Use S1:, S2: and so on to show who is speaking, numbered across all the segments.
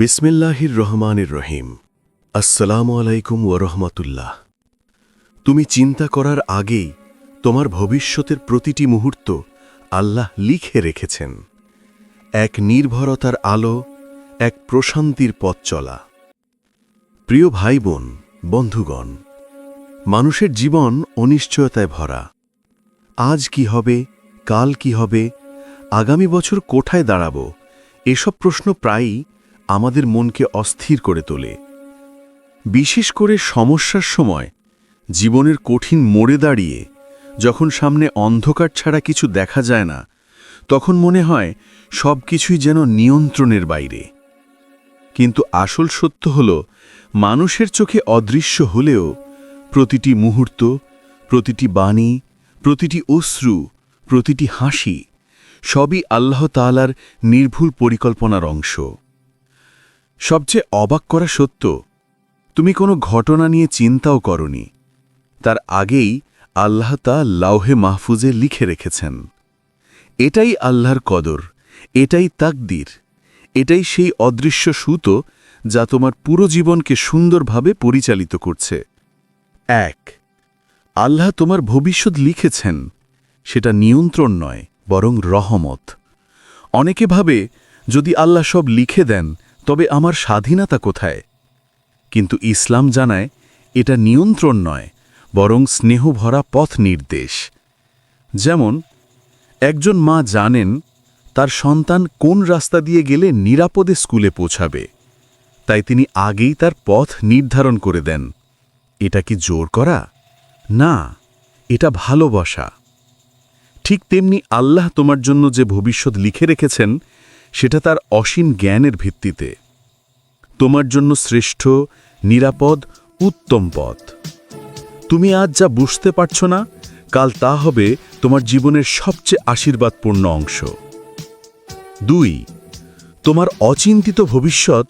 S1: বিসমিল্লাহির রহমানের রহিম। আসসালামু আলাইকুম ও ওরহমতুল্লাহ তুমি চিন্তা করার আগেই তোমার ভবিষ্যতের প্রতিটি মুহূর্ত আল্লাহ লিখে রেখেছেন। এক নির্ভরতার আলো, এক প্রশান্তির পথ চলা। প্রিয় ভাই বোন বন্ধুগণ, মানুষের জীবন অনিশ্চয়তায় ভরা। আজ কি হবে, কাল কি হবে, আগামী বছর কোথায় দাঁড়াবো, এসব প্রশ্ন প্রায়ই আমাদের মনকে অস্থির করে তোলে। বিশেষ করে সমস্যার সময় জীবনের কঠিন মোড়ে দাঁড়িয়ে যখন সামনে অন্ধকার ছাড়া কিছু দেখা যায় না, তখন মনে হয় সব কিছুই যেন নিয়ন্ত্রণের বাইরে। কিন্তু আসল সত্য হল, মানুষের চোখে অদৃশ্য হলেও প্রতিটি মুহূর্ত, প্রতিটি বাণী, প্রতিটি অশ্রু, প্রতিটি হাসি সবই আল্লাহ তালার নির্ভুল পরিকল্পনার অংশ। সবচেয়ে অবাক করা সত্য, তুমি কোনো ঘটনা নিয়ে চিন্তাও করনি। তার আগেই আল্লাহ তা লাউহে মাহফুজে লিখে রেখেছেন। এটাই আল্লাহর কদর, এটাই তাকদির, এটাই সেই অদৃশ্য সুতো যা তোমার পুরো জীবনকে সুন্দরভাবে পরিচালিত করছে। এক, আল্লাহ তোমার ভবিষ্যৎ লিখেছেন, সেটা নিয়ন্ত্রণ নয়, বরং রহমত। অনেকে ভাবে, যদি আল্লাহ সব লিখে দেন তবে আমার স্বাধীনতা কোথায়? কিন্তু ইসলাম জানায়, এটা নিয়ন্ত্রণ নয়, বরং স্নেহভরা পথ নির্দেশ। যেমন, একজন মা জানেন তার সন্তান কোন রাস্তা দিয়ে গেলে নিরাপদে স্কুলে পৌঁছাবে। তাই তিনি আগেই তার পথ নির্ধারণ করে দেন। এটা কি জোর করা? না, এটা ভালোবাসা। ঠিক তেমনি আল্লাহ তোমার জন্য যে ভবিষ্যৎ লিখে রেখেছেন সেটা তার অসীম জ্ঞানের ভিত্তিতে। তোমার জন্য শ্রেষ্ঠ, নিরাপদ, উত্তম পথ। তুমি আজ যা বুঝতে পারছ না, কাল তা হবে তোমার জীবনের সবচেয়ে আশীর্বাদপূর্ণ অংশ। দুই, তোমার অচিন্তিত ভবিষ্যৎ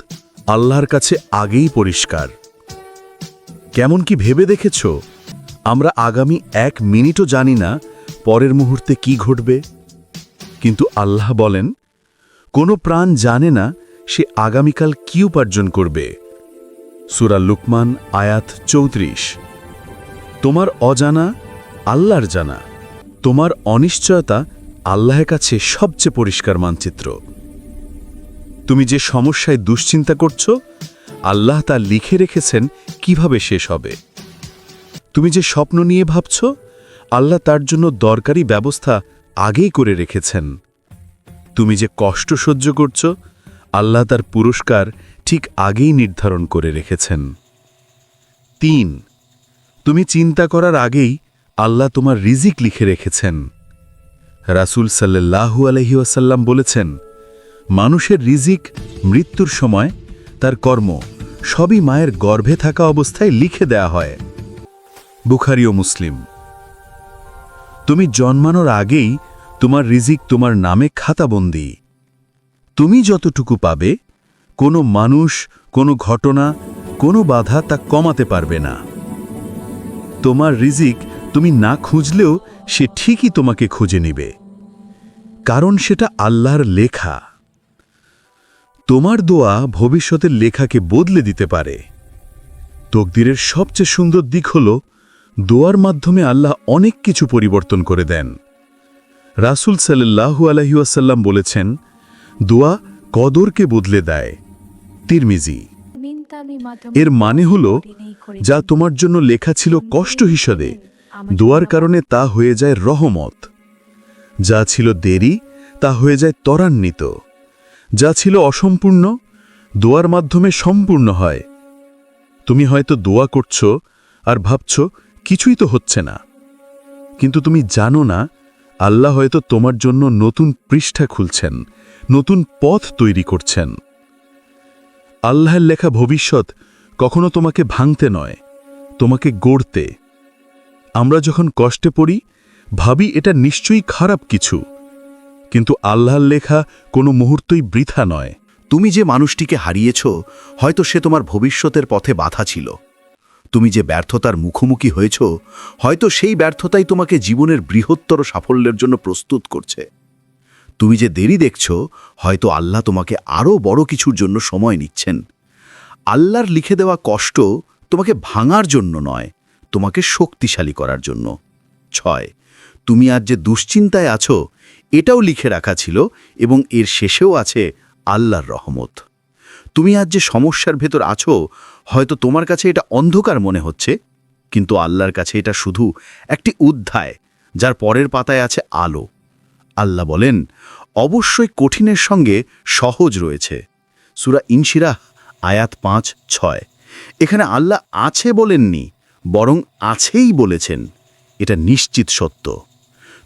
S1: আল্লাহর কাছে আগেই পরিষ্কার। কেমন কি ভেবে দেখেছ? আমরা আগামী এক মিনিটও জানি না পরের মুহূর্তে কি ঘটবে। কিন্তু আল্লাহ বলেন কোনো প্রাণ জানে না সে আগামীকাল কি উপার্জন করবে। সুরা লুকমান, আয়াত চৌত্রিশ। তোমার অজানা, আল্লাহর জানা। তোমার অনিশ্চয়তা আল্লাহের কাছে সবচেয়ে পরিষ্কার মানচিত্র। তুমি যে সমস্যায় দুশ্চিন্তা করছ, আল্লাহ তা লিখে রেখেছেন কীভাবে শেষ হবে। তুমি যে স্বপ্ন নিয়ে ভাবছ, আল্লাহ তার জন্য দরকারি ব্যবস্থা আগেই করে রেখেছেন। তুমি যে কষ্ট সহ্য করছ, আল্লাহ তার পুরস্কার ঠিক আগেই নির্ধারণ করে রেখেছেন। তিন, তুমি চিন্তা করার আগেই আল্লাহ তোমার রিজিক লিখে রেখেছেন। রাসুল সাল্লাহু আলহিউসাল্লাম বলেছেন, মানুষের রিজিক মৃত্যুর সময়, তার কর্ম সবই মায়ের গর্ভে থাকা অবস্থায় লিখে দেয়া হয়। বুখারি ও মুসলিম। তুমি জন্মানোর আগেই তোমার রিজিক তোমার নামে খাতাবন্দি। তুমি যতটুকু পাবে, কোনো মানুষ, কোনো ঘটনা, কোনো বাধা তা কমাতে পারবে না। তোমার রিজিক তুমি না খুঁজলেও সে ঠিকই তোমাকে খুঁজে নিবে। কারণ সেটা আল্লাহর লেখা। তোমার দোয়া ভবিষ্যতের লেখাকে বদলে দিতে পারে। তকদিরের সবচেয়ে সুন্দর দিক হল, দোয়ার মাধ্যমে আল্লাহ অনেক কিছু পরিবর্তন করে দেন। রাসুল সাল্লাহু আলহিউসাল্লাম বলেছেন, দোয়া কদরকে বদলে দেয়। তিরমিজি, এর মানে হল, যা তোমার জন্য লেখা ছিল কষ্ট হিসাবে, দোয়ার কারণে তা হয়ে যায় রহমত। যা ছিল দেরি, তা হয়ে যায় ত্বরান্বিত। যা ছিল অসম্পূর্ণ, দোয়ার মাধ্যমে সম্পূর্ণ হয়। তুমি হয়তো দোয়া করছ আর ভাবছ, কিছুই তো হচ্ছে না। কিন্তু তুমি জানো না আল্লাহ হয়তো তোমার জন্য নতুন পৃষ্ঠা খুলছেন, নতুন পথ তৈরি করছেন। আল্লাহের লেখা ভবিষ্যৎ কখনো তোমাকে ভাঙতে নয়, তোমাকে গড়তে। আমরা যখন কষ্টে পড়ি, ভাবি এটা নিশ্চয়ই খারাপ কিছু, কিন্তু আল্লাহর লেখা কোনো মুহূর্তই বৃথা নয়।
S2: তুমি যে মানুষটিকে হারিয়েছ, হয়তো সে তোমার ভবিষ্যতের পথে বাধা ছিল। তুমি যে ব্যর্থতার মুখোমুখি হয়েছ, হয়তো সেই ব্যর্থতাই তোমাকে জীবনের বৃহত্তর সাফল্যের জন্য প্রস্তুত করছে।
S1: তুমি যে দেরি দেখছ, হয়তো আল্লাহ তোমাকে আরও বড় কিছুর জন্য সময় নিচ্ছেন। আল্লাহর লিখে দেওয়া কষ্ট তোমাকে ভাঙার জন্য নয়, তোমাকে শক্তিশালী করার জন্য। ছয়, তুমি আজ যে দুশ্চিন্তায় আছো, এটাও লিখে রাখা ছিল এবং এর শেষেও আছে আল্লাহর রহমত। তুমি আজ যে সমস্যার ভেতর আছো হয়তো তোমার কাছে এটা অন্ধকার মনে হচ্ছে, কিন্তু আল্লাহর কাছে এটা শুধু একটি অধ্যায় যার পরের পাতায় আছে আলো। আল্লাহ বলেন, অবশ্যই কঠিনের সঙ্গে সহজ রয়েছে। সুরা ইনশিরাহ, আয়াত পাঁচ, ছয়। এখানে আল্লাহ আছে বলেননি, বরং আছেই বলেছেন। এটা নিশ্চিত সত্য।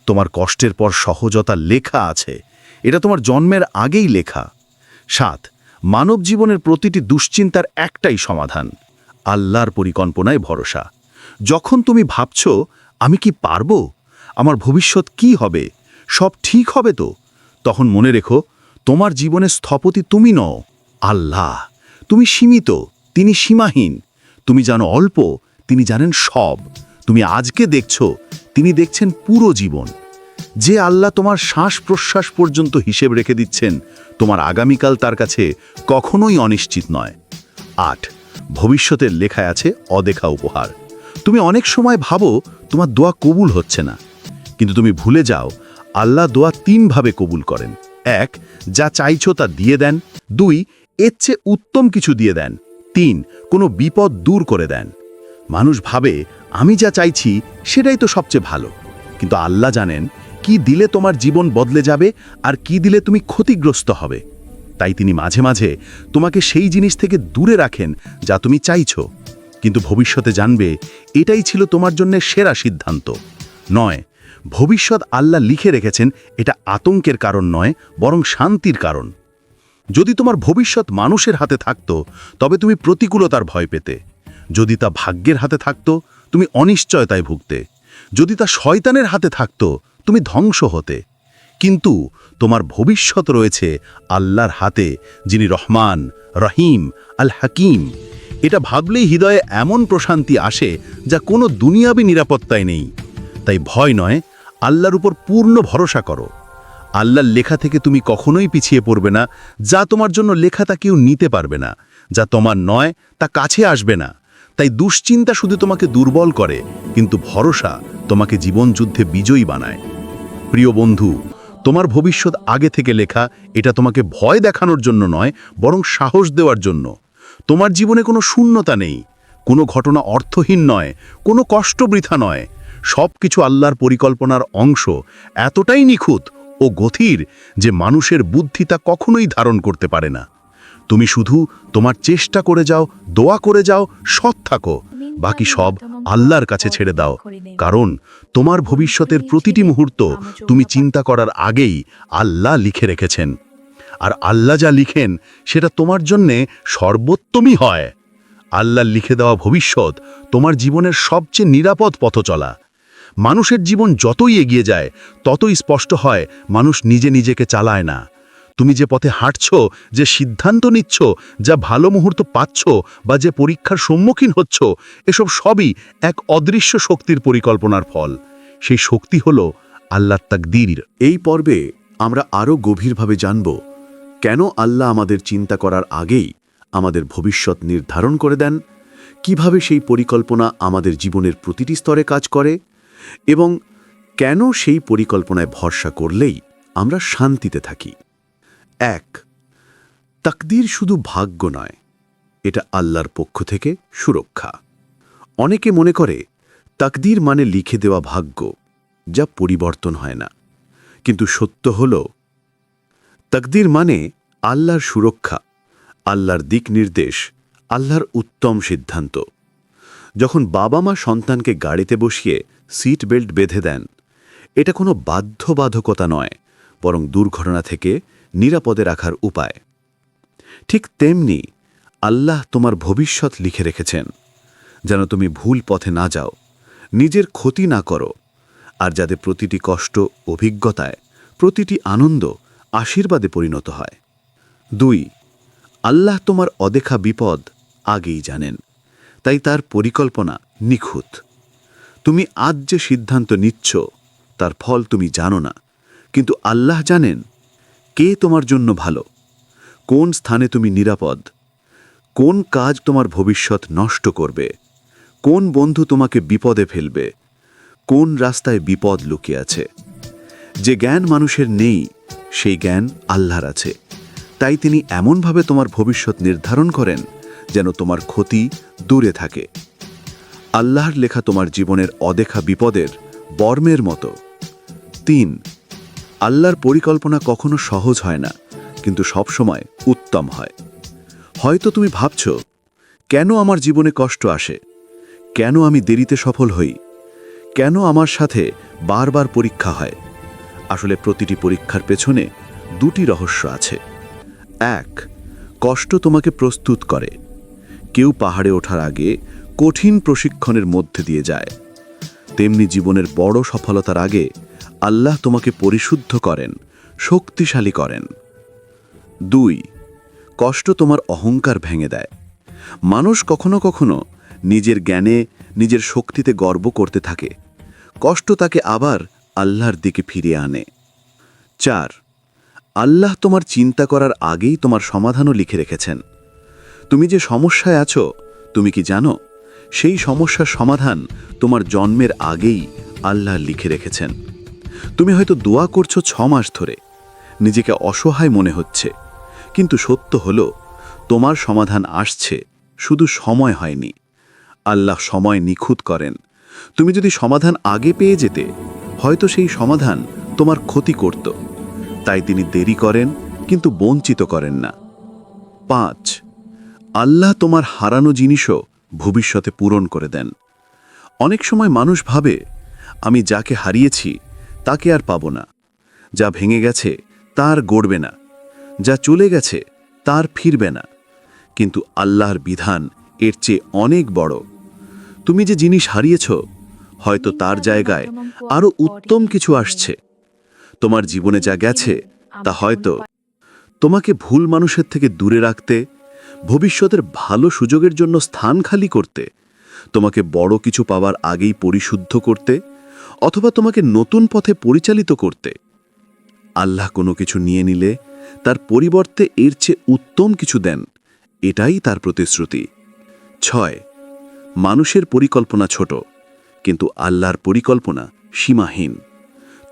S1: তোমার কষ্টের পর সহজতা লেখা আছে। এটা তোমার জন্মের আগেই লেখা। সাত মানব জীবনের প্রতিটি দুশ্চিন্তার একটাই সমাধান, আল্লাহর পরিকল্পনায় ভরসা। যখন তুমি ভাবছ, আমি কি পারব? আমার ভবিষ্যৎ কি হবে? সব ঠিক হবে তো? তখন মনে রেখো, তোমার জীবনের স্থপতি তুমি নও, আল্লাহ। তুমি সীমিত, তিনি সীমাহীন। তুমি জানো অল্প, তিনি জানেন সব। তুমি আজকে দেখছ, তিনি দেখছেন পুরো জীবন। যে আল্লাহ তোমার শ্বাস প্রশ্বাস পর্যন্ত হিসেব রেখে দিচ্ছেন, তোমার আগামীকাল তার কাছে কখনোই অনিশ্চিত নয়। আট, ভবিষ্যতের লেখায় আছে অদেখা উপহার। তুমি অনেক সময় ভাবো, তোমার দোয়া কবুল হচ্ছে না। কিন্তু তুমি ভুলে যাও, আল্লাহ দোয়া তিনভাবে কবুল করেন। এক, যা চাইছো তা দিয়ে দেন। দুই, এর চেয়ে উত্তম কিছু দিয়ে দেন। তিন, কোনো বিপদ দূর করে দেন। মানুষ ভাবে, আমি যা চাইছি, সেটাই তো সবচেয়ে ভালো। কিন্তু আল্লাহ জানেন কি দিলে তোমার জীবন বদলে যাবে আর কি দিলে তুমি ক্ষতিগ্রস্ত হবে? তাই তিনি মাঝে মাঝে তোমাকে সেই জিনিস থেকে দূরে রাখেন যা তুমি চাইছো। কিন্তু ভবিষ্যতে জানবে এটাই ছিল তোমার জন্য সেরা সিদ্ধান্ত। নয়, ভবিষ্যৎ আল্লাহ লিখে রেখেছেন এটা আতঙ্কের কারণ নয়, বরং শান্তির কারণ। যদি তোমার ভবিষ্যৎ মানুষের হাতে থাকতো, তবে তুমি প্রতিকূলতার ভয় পেতে। যদি তা ভাগ্যের হাতে থাকতো, তুমি অনিশ্চয়তায় ভুগতে। যদি তা শয়তানের হাতে থাকতো তুমি ধ্বংস হতে। কিন্তু তোমার ভবিষ্যৎ রয়েছে আল্লাহর হাতে, যিনি রহমান, রহিম আল হাকিম এটা ভাবলেই হৃদয়ে এমন প্রশান্তি আসে যা কোনো দুনিয়াবি নিরাপত্তায় নেই। তাই ভয় নয়, আল্লাহর উপর পূর্ণ ভরসা করো। আল্লাহর লেখা থেকে তুমি কখনোই পিছিয়ে পড়বে না, যা তোমার জন্য লেখা তা কেউ নিতে পারবে না, যা তোমার নয় তা কাছে আসবে না। তাই দুশ্চিন্তা শুধু তোমাকে দুর্বল করে, কিন্তু ভরসা তোমাকে জীবনযুদ্ধে বিজয়ী বানায়। প্রিয় বন্ধু, তোমার ভবিষ্যৎ আগে থেকে লেখা, এটা তোমাকে ভয় দেখানোর জন্য নয়, বরং সাহস দেওয়ার জন্য। তোমার জীবনে কোনো শূন্যতা নেই, কোনো ঘটনা অর্থহীন নয়, কোনো কষ্ট বৃথা নয়। সব কিছু আল্লাহর পরিকল্পনার অংশ, এতটাই নিখুঁত ও গথির যে মানুষের বুদ্ধি তা কখনোই ধারণ করতে পারে না। তুমি শুধু তোমার চেষ্টা করে যাও দোয়া করে যাও সৎ থাকো। বাকি সব আল্লাহর কাছে ছেড়ে দাও। কারণ তোমার ভবিষ্যতের প্রতিটি মুহূর্ত তুমি চিন্তা করার আগেই আল্লাহ লিখে রেখেছেন। আর আল্লাহ যা লিখেন সেটা তোমার জন্যে সর্বোত্তমই হয়। আল্লাহ লিখে দেওয়া ভবিষ্যৎ তোমার জীবনের সবচেয়ে নিরাপদ পথ চলা। মানুষের জীবন যতই এগিয়ে যায় ততই স্পষ্ট হয় মানুষ নিজে নিজেকে চালায় না। তুমি যে পথে হাঁটছ, যে সিদ্ধান্ত নিচ্ছ, যা ভালো মুহূর্ত পাচ্ছ বা যে পরীক্ষার সম্মুখীন হচ্ছ, এসব সবই এক অদৃশ্য শক্তির পরিকল্পনার ফল। সেই শক্তি হল আল্লাহ তাকদীর।
S3: এই পর্বে আমরা আরও গভীরভাবে জানব, কেন আল্লাহ আমাদের চিন্তা করার আগেই আমাদের ভবিষ্যৎ নির্ধারণ করে দেন, কীভাবে সেই পরিকল্পনা আমাদের জীবনের প্রতিটি স্তরে কাজ করে, এবং কেন সেই পরিকল্পনায় ভরসা করলেই আমরা শান্তিতে থাকি। এক, তাকদীর শুধু ভাগ্য নয়, এটা আল্লাহর পক্ষ থেকে সুরক্ষা। অনেকে মনে করে, তাকদীর মানে লিখে দেওয়া ভাগ্য, যা পরিবর্তন হয় না। কিন্তু সত্য হল, তাকদীর মানে আল্লাহর সুরক্ষা, আল্লাহর দিক নির্দেশ, আল্লাহর উত্তম সিদ্ধান্ত। যখন বাবা মা সন্তানকে গাড়িতে বসিয়ে সিট বেল্ট বেঁধে দেন, এটা কোনো বাধ্যবাধকতা নয়, বরং দুর্ঘটনা থেকে নিরাপদে রাখার উপায়। ঠিক তেমনি আল্লাহ তোমার ভবিষ্যৎ লিখে রেখেছেন, যেন তুমি ভুল পথে না যাও, নিজের ক্ষতি না করো, আর যাতে প্রতিটি কষ্ট, অভিজ্ঞতায়, প্রতিটি আনন্দ আশীর্বাদে পরিণত হয়। দুই, আল্লাহ তোমার অদেখা বিপদ আগেই জানেন, তাই তার পরিকল্পনা নিখুঁত। তুমি আজ যে সিদ্ধান্ত নিচ্ছ, তার ফল তুমি জানো না, কিন্তু আল্লাহ জানেন
S1: কে তোমার জন্য ভালো? কোন স্থানে তুমি নিরাপদ? কোন কাজ তোমার ভবিষ্যৎ নষ্ট করবে? কোন বন্ধু তোমাকে বিপদে ফেলবে? কোন রাস্তায় বিপদ লুকিয়ে আছে? যে জ্ঞান মানুষের নেই, সেই জ্ঞান আল্লাহর আছে। তাই তিনি এমনভাবে তোমার ভবিষ্যৎ নির্ধারণ করেন, যেন তোমার ক্ষতি দূরে থাকে। আল্লাহর লেখা তোমার জীবনের অদেখা বিপদের বর্মের মতো। তিন আল্লাহর পরিকল্পনা কখনো সহজ হয় না, কিন্তু সবসময় উত্তম হয়। হয়তো তুমি ভাবছ, কেন আমার জীবনে কষ্ট আসে? কেন আমি দেরিতে সফল হই? কেন আমার সাথে বারবার পরীক্ষা হয়? আসলে প্রতিটি পরীক্ষার পেছনে দুটি রহস্য আছে। এক, কষ্ট তোমাকে প্রস্তুত করে। কেউ পাহাড়ে ওঠার আগে কঠিন প্রশিক্ষণের মধ্যে দিয়ে যায়। তেমনি জীবনের বড় সফলতার আগে আল্লাহ তোমাকে পরিশুদ্ধ করেন, শক্তিশালী করেন। দুই, কষ্ট তোমার অহংকার ভেঙে দেয়। মানুষ কখনো কখনো নিজের জ্ঞানে, নিজের শক্তিতে গর্ব করতে থাকে। কষ্ট তাকে আবার আল্লাহর দিকে ফিরিয়ে আনে। চার, আল্লাহ তোমার চিন্তা করার আগেই তোমার সমাধানও লিখে রেখেছেন। তুমি যে সমস্যায় আছো, তুমি কি জানো? সেই সমস্যার সমাধান তোমার জন্মের আগেই আল্লাহ লিখে রেখেছেন। তুমি হয়তো দোয়া করছ ছ মাস ধরে। নিজেকে অসহায় মনে হচ্ছে। কিন্তু সত্য হলো, তোমার সমাধান আসছে, শুধু সময় হয়নি। আল্লাহ সময় নিখুঁত করেন। তুমি যদি সমাধান আগে পেয়ে যেতে, হয়তো সেই সমাধান তোমার ক্ষতি করত। তাই তিনি দেরি করেন, কিন্তু বঞ্চিত করেন না। পাঁচ, আল্লাহ তোমার হারানো জিনিসও ভবিষ্যতে পূরণ করে দেন। অনেক সময় মানুষ ভাবে, আমি যাকে হারিয়েছি তাকে আর পাব না। যা ভেঙে গেছে, তার গড়বে না। যা চলে গেছে, তার ফিরবে না। কিন্তু আল্লাহর বিধান এর চেয়ে অনেক বড়। তুমি যে জিনিস হারিয়েছ, হয়তো তার জায়গায় আরও উত্তম কিছু আসছে। তোমার জীবনে যা গেছে, তা হয়তো তোমাকে ভুল মানুষের থেকে দূরে রাখতে, ভবিষ্যতের ভালো সুযোগের জন্য স্থান খালি করতে, তোমাকে বড় কিছু পাওয়ার আগেই পরিশুদ্ধ করতে অথবা তোমাকে নতুন পথে পরিচালিত করতে। আল্লাহ কোনো কিছু নিয়ে নিলে তার পরিবর্তে এর চেয়ে উত্তম কিছু দেন, এটাই তার প্রতিশ্রুতি। ছয়, মানুষের পরিকল্পনা ছোট, কিন্তু আল্লাহর পরিকল্পনা সীমাহীন।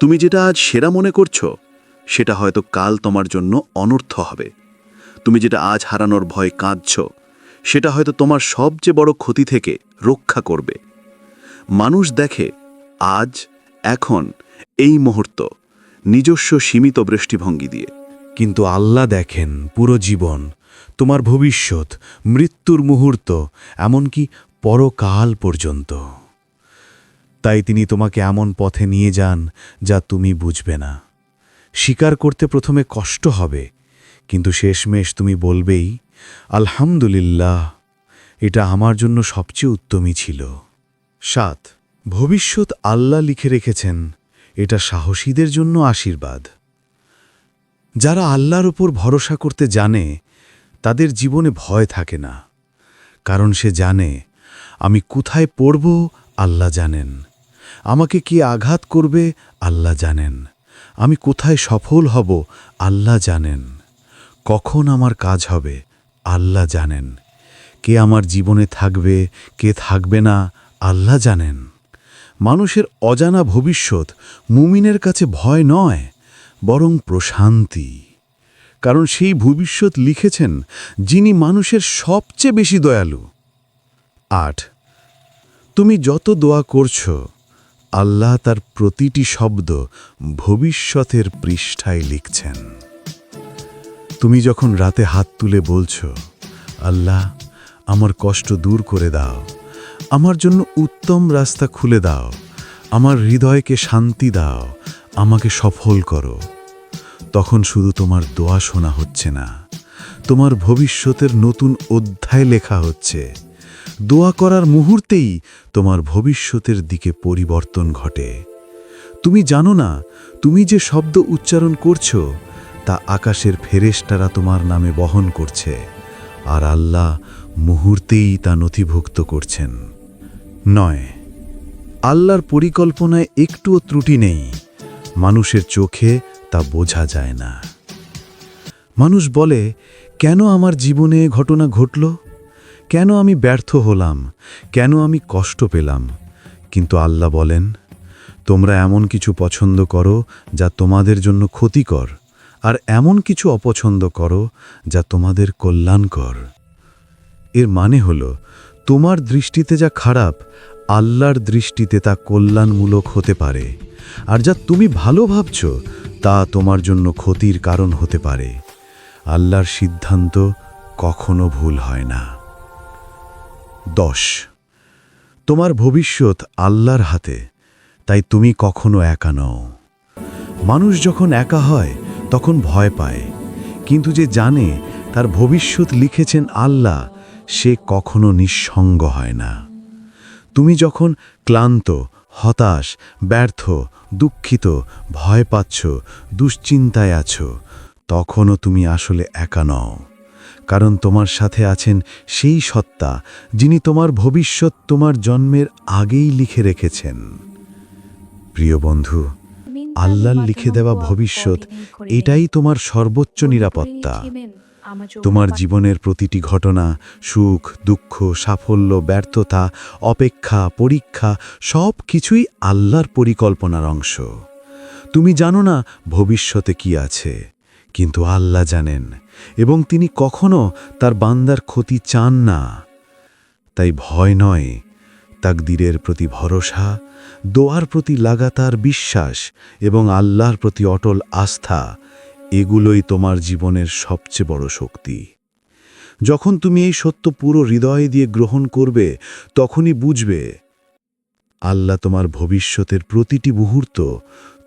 S1: তুমি যেটা আজ সেরা মনে করছ, সেটা হয়তো কাল তোমার জন্য অনর্থ হবে। তুমি যেটা আজ হারানোর ভয় কাঁদছ, সেটা হয়তো তোমার সবচেয়ে বড় ক্ষতি থেকে রক্ষা করবে। মানুষ দেখে আজ, এখন, এই মুহূর্ত, নিজস্ব সীমিত দৃষ্টিভঙ্গি দিয়ে।
S4: কিন্তু আল্লাহ দেখেন পুরো জীবন, তোমার ভবিষ্যৎ, মৃত্যুর মুহূর্ত, এমনকি পরকাল পর্যন্ত। তাই তিনি তোমাকে এমন পথে নিয়ে যান যা তুমি বুঝবে না। স্বীকার করতে প্রথমে কষ্ট হবে, কিন্তু শেষমেশ তুমি বলবেই, আলহামদুলিল্লাহ, এটা আমার জন্য সবচেয়ে উত্তমই ছিল। সাত ভবিষ্যৎ আল্লাহ লিখে রেখেছেন, এটা সাহসীদের জন্য আশীর্বাদ। যারা আল্লাহর উপর ভরসা করতে জানে, তাদের জীবনে ভয় থাকে না, কারণ সে জানে, আমি কোথায় পড়ব, আল্লাহ জানেন। আমাকে কি আঘাত করবে, আল্লাহ জানেন। আমি কোথায় সফল হব, আল্লাহ জানেন। কখন আমার কাজ হবে, আল্লাহ জানেন। কে আমার জীবনে থাকবে, কে থাকবে না, আল্লাহ জানেন। মানুষের অজানা ভবিষ্যৎ মুমিনের কাছে ভয় নয়, বরং প্রশান্তি। কারণ সেই ভবিষ্যৎ লিখেছেন যিনি মানুষের সবচেয়ে বেশি দয়ালু। আট, তুমি যত দোয়া করছ, আল্লাহ তার প্রতিটি শব্দ ভবিষ্যতের পৃষ্ঠায় লিখছেন। তুমি যখন রাতে হাত তুলে বলছো, আল্লাহ, আমার কষ্ট দূর করে দাও। আমার জন্য উত্তম রাস্তা খুলে দাও। আমার হৃদয়কে শান্তি দাও। আমাকে সফল করো। তখন শুধু তোমার দোয়া শোনা হচ্ছে না। তোমার ভবিষ্যতের নতুন অধ্যায় লেখা হচ্ছে। দোয়া করার মুহূর্তেই তোমার ভবিষ্যতের দিকে পরিবর্তন ঘটে। তুমি জানো না, তুমি যে শব্দ উচ্চারণ করছ, তা আকাশের ফেরেশতারা তোমার নামে বহন করছে। আর আল্লাহ মুহূর্তেই তা নথিভুক্ত করছেন। নয়। আল্লাহর পরিকল্পনায় একটুও ত্রুটি নেই। মানুষের চোখে তা বোঝা যায় না।
S1: মানুষ বলে, কেন আমার জীবনে ঘটনা ঘটল? কেন আমি ব্যর্থ হলাম? কেন আমি কষ্ট পেলাম? কিন্তু আল্লাহ বলেন, তোমরা এমন কিছু পছন্দ করো যা তোমাদের জন্য ক্ষতিকর, আর এমন কিছু অপছন্দ করো যা তোমাদের কল্যাণকর। এর মানে হল তোমার দৃষ্টিতে যা খারাপ, আল্লাহর দৃষ্টিতে তা কল্যাণমূলক হতে পারে। আর যা তুমি ভালো ভাবছ, তা তোমার জন্য ক্ষতির কারণ হতে পারে। আল্লাহর সিদ্ধান্ত কখনো ভুল হয় না। দশ। তোমার ভবিষ্যৎ আল্লাহর হাতে, তাই তুমি কখনো একা নও। মানুষ যখন একা হয়, তখন ভয় পায়। কিন্তু যে জানে, তার ভবিষ্যৎ লিখেছেন আল্লাহ সে কখনো নিঃসঙ্গ হয় না। তুমি যখন ক্লান্ত হতাশ ব্যর্থ দুঃখিত ভয় পাচ্ছ দুশ্চিন্তায় আছো তখনও তুমি আসলে একা নও। কারণ তোমার সাথে আছেন সেই সত্তা যিনি তোমার ভবিষ্যৎ তোমার জন্মের আগেই লিখে রেখেছেন। প্রিয় বন্ধু আল্লাহর লিখে দেওয়া ভবিষ্যৎ এটাই তোমার সর্বোচ্চ নিরাপত্তা। তোমার জীবনের প্রতিটি ঘটনা সুখ দুঃখ সাফল্য ব্যর্থতা অপেক্ষা পরীক্ষা সব কিছুই আল্লাহর পরিকল্পনার অংশ। তুমি জানো না ভবিষ্যতে কি আছে কিন্তু আল্লাহ জানেন এবং তিনি কখনো তার বান্দার ক্ষতি চান না। তাই ভয় নয় তাকদিরের প্রতি ভরসা দোয়ার প্রতি লাগাতার বিশ্বাস এবং আল্লাহর প্রতি অটল আস্থা এগুলোই তোমার জীবনের সবচেয়ে বড় শক্তি। যখন তুমি এই সত্য পুরো হৃদয় দিয়ে গ্রহণ করবে, তখনই বুঝবে, আল্লাহ তোমার ভবিষ্যতের প্রতিটি মুহূর্ত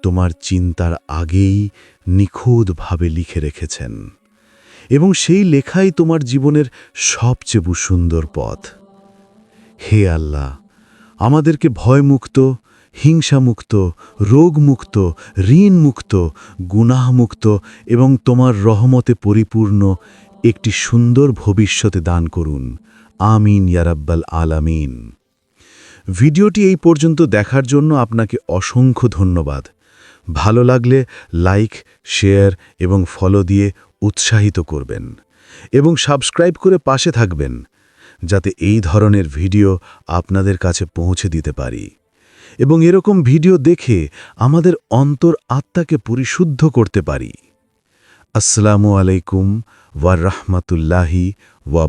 S1: তোমার চিন্তার আগেই নিখুঁতভাবে লিখে রেখেছেন। এবং সেই লেখাই তোমার জীবনের সবচেয়ে সুন্দর পথ। হে আল্লাহ, আমাদেরকে ভয়মুক্ত হিংসামুক্ত, রোগমুক্ত, ঋণমুক্ত, গুনাহমুক্ত এবং তোমার রহমতে পরিপূর্ণ একটি সুন্দর ভবিষ্যতে দান করুন। আমিন ইয়ারাব্বাল আলামিন। ভিডিওটি এই পর্যন্ত দেখার জন্য আপনাকে অসংখ্য ধন্যবাদ। ভালো লাগলে লাইক, শেয়ার এবং ফলো দিয়ে উৎসাহিত করবেন এবং সাবস্ক্রাইব করে পাশে থাকবেন যাতে এই ধরনের ভিডিও আপনাদের কাছে পৌঁছে দিতে পারি। এবং এরকম ভিডিও দেখে আমাদের অন্তর আত্মাকে পরিশুদ্ধ করতে পারি। আসসালামু আলাইকুম ওয়া রাহমাতুল্লাহি ওয়া